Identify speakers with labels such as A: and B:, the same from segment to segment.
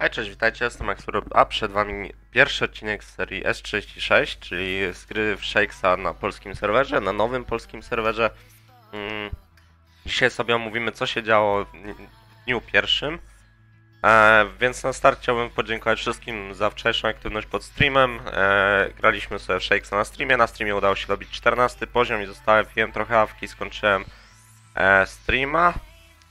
A: Hej, cześć, witajcie, jestem Max a przed wami pierwszy odcinek z serii S36, czyli z gry w Shakesa na polskim serwerze, na nowym polskim serwerze. Mm, Dzisiaj sobie omówimy, co się działo w dniu pierwszym. E, więc na start chciałbym podziękować wszystkim za wczorajszą aktywność pod streamem. E, graliśmy sobie Shakesa na streamie, na streamie udało się dobić 14 poziom i zostawiłem trochę awki, skończyłem e, streama.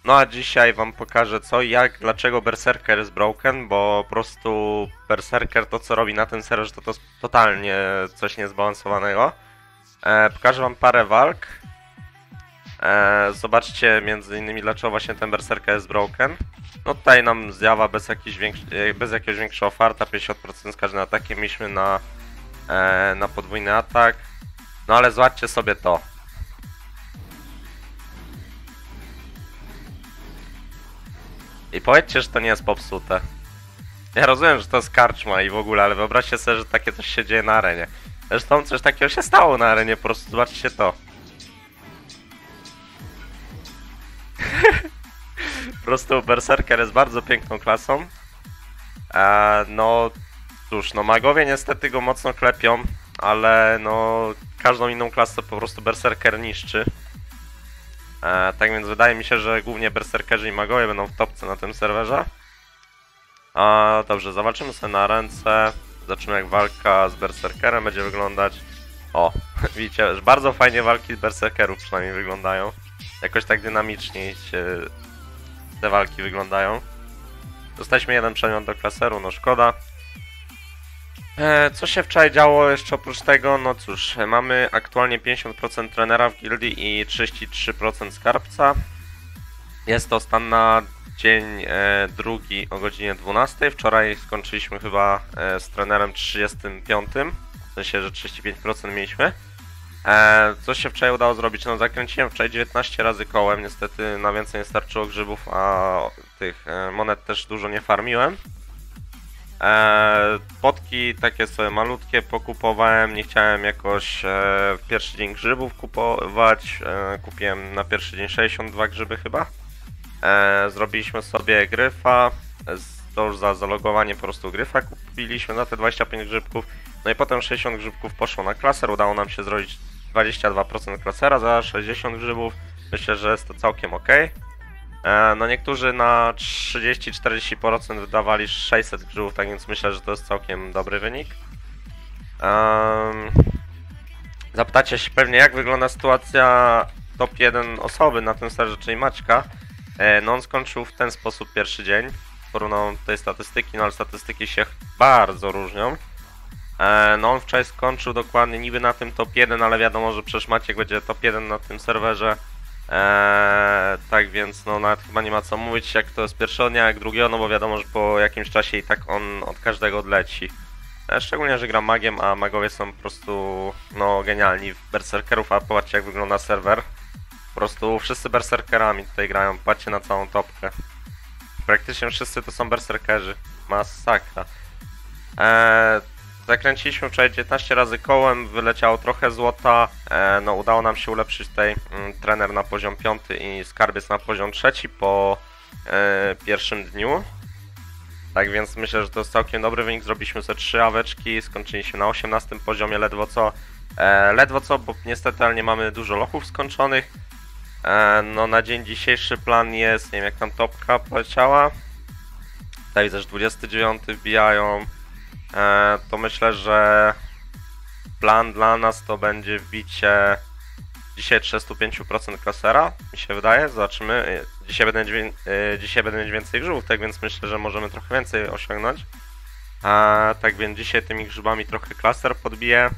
A: No a dzisiaj wam pokażę co, jak, dlaczego Berserker jest broken, bo po prostu Berserker to co robi na tym serwerze to, to totalnie coś niezbalansowanego. E, pokażę wam parę walk. E, zobaczcie między innymi dlaczego właśnie ten Berserker jest broken. No tutaj nam zjawa bez, e, bez jakiegoś większego farta, 50% z każdym atakiem mieliśmy na, e, na podwójny atak. No ale zobaczcie sobie to. I powiedzcie, że to nie jest popsute. Ja rozumiem, że to jest karczma i w ogóle, ale wyobraźcie sobie, że takie coś się dzieje na arenie. Zresztą coś takiego się stało na arenie, po prostu zobaczcie to. po prostu Berserker jest bardzo piękną klasą. E, no cóż, no magowie niestety go mocno klepią, ale no każdą inną klasę po prostu Berserker niszczy. E, tak więc wydaje mi się, że głównie berserkerzy i magowie będą w topce na tym serwerze. A dobrze, zawalczymy sobie na ręce. Zobaczymy jak walka z berserkerem będzie wyglądać. O, widzicie, bardzo fajnie walki z berserkerów przynajmniej wyglądają. Jakoś tak dynamicznie się te walki wyglądają. Dostaliśmy jeden przedmiot do klaseru, no szkoda. E, co się wczoraj działo jeszcze oprócz tego? No cóż, mamy aktualnie 50% trenera w gildii i 33% skarbca. Jest to stan na dzień e, drugi o godzinie 12. Wczoraj skończyliśmy chyba e, z trenerem 35. W sensie, że 35% mieliśmy. Co się wczoraj udało zrobić? No zakręciłem wczoraj 19 razy kołem, niestety na więcej nie starczyło grzybów, a tych monet też dużo nie farmiłem. E, potki takie sobie malutkie pokupowałem, nie chciałem jakoś e, w pierwszy dzień grzybów kupować. E, kupiłem na pierwszy dzień 62 grzyby chyba. E, zrobiliśmy sobie gryfa, to już za zalogowanie po prostu gryfa kupiliśmy za te 25 grzybków. No i potem 60 grzybków poszło na klaser, udało nam się zrobić 22% klasera za 60 grzybów. Myślę, że jest to całkiem ok. E, No niektórzy na 30-40% wydawali 600 grzybów, tak więc myślę, że to jest całkiem dobry wynik. Zapytacie się pewnie, jak wygląda sytuacja top 1 osoby na tym serwerze, czyli Maćka. E, No on skończył w ten sposób pierwszy dzień. Porównał tutaj statystyki, no ale statystyki się bardzo różnią. E, No on wczoraj skończył dokładnie niby na tym top 1, ale wiadomo, że przecież Maciek będzie top 1 na tym serwerze. Tak więc no nawet chyba nie ma co mówić jak to jest pierwszego dnia, jak drugiego, no bo wiadomo, że po jakimś czasie i tak on od każdego odleci. E, szczególnie, że gra magiem, a magowie są po prostu no genialni w berserkerów, a popatrzcie jak wygląda serwer. Po prostu wszyscy berserkerami tutaj grają, patrzcie na całą topkę. Praktycznie wszyscy to są berserkerzy. Masakra. Eee, Zakręciliśmy wczoraj 19 razy kołem, wyleciało trochę złota. E, no udało nam się ulepszyć tutaj mm, trener na poziom 5 i skarbiec na poziom 3 po e, pierwszym dniu. Tak więc myślę, że to jest całkiem dobry wynik. Zrobiliśmy sobie 3 aweczki, skończyliśmy na 18 poziomie ledwo co. E, ledwo co, bo niestety ale nie mamy dużo lochów skończonych. E, no na dzień dzisiejszy plan jest, nie wiem jak tam topka poleciała. Tutaj widzę, że 29 wbijają. E, to myślę, że plan dla nas to będzie wbicie dzisiaj 35% klasera, mi się wydaje. Zobaczymy. E, Dzisiaj będę, e, dzisiaj będę mieć więcej grzybów, tak więc myślę, że możemy trochę więcej osiągnąć. E, tak więc dzisiaj tymi grzybami trochę klaser podbiję.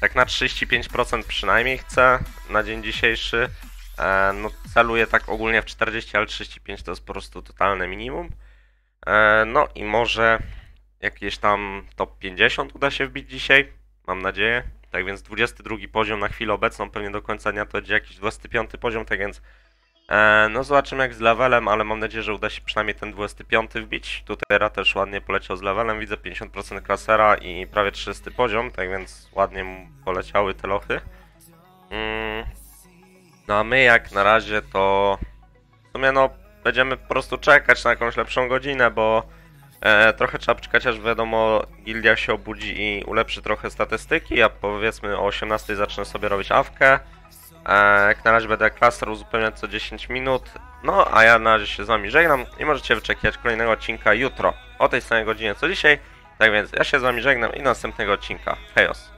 A: Tak na 35% przynajmniej chcę na dzień dzisiejszy. E, no celuję tak ogólnie w 40, ale 35 to jest po prostu totalne minimum. E, no i może jakieś tam top 50 uda się wbić dzisiaj, mam nadzieję. Tak więc 22 poziom na chwilę obecną, pewnie do końca dnia to będzie jakiś 25 poziom, tak więc e, no zobaczymy jak z levelem, ale mam nadzieję, że uda się przynajmniej ten 25 wbić. Tutaj Ra też ładnie poleciał z levelem, widzę 50% klasera i prawie 30 poziom, tak więc ładnie mu poleciały te lochy. Mm. No a my jak na razie to w sumie no będziemy po prostu czekać na jakąś lepszą godzinę, bo E, trochę trzeba poczekać, aż wiadomo, gildia się obudzi i ulepszy trochę statystyki, a powiedzmy o 18 zacznę sobie robić awkę. E, jak na razie będę klaster uzupełniać co 10 minut. No, a ja na razie się z wami żegnam i możecie wyczekiwać kolejnego odcinka jutro o tej samej godzinie co dzisiaj. Tak więc ja się z wami żegnam i następnego odcinka. Hejos!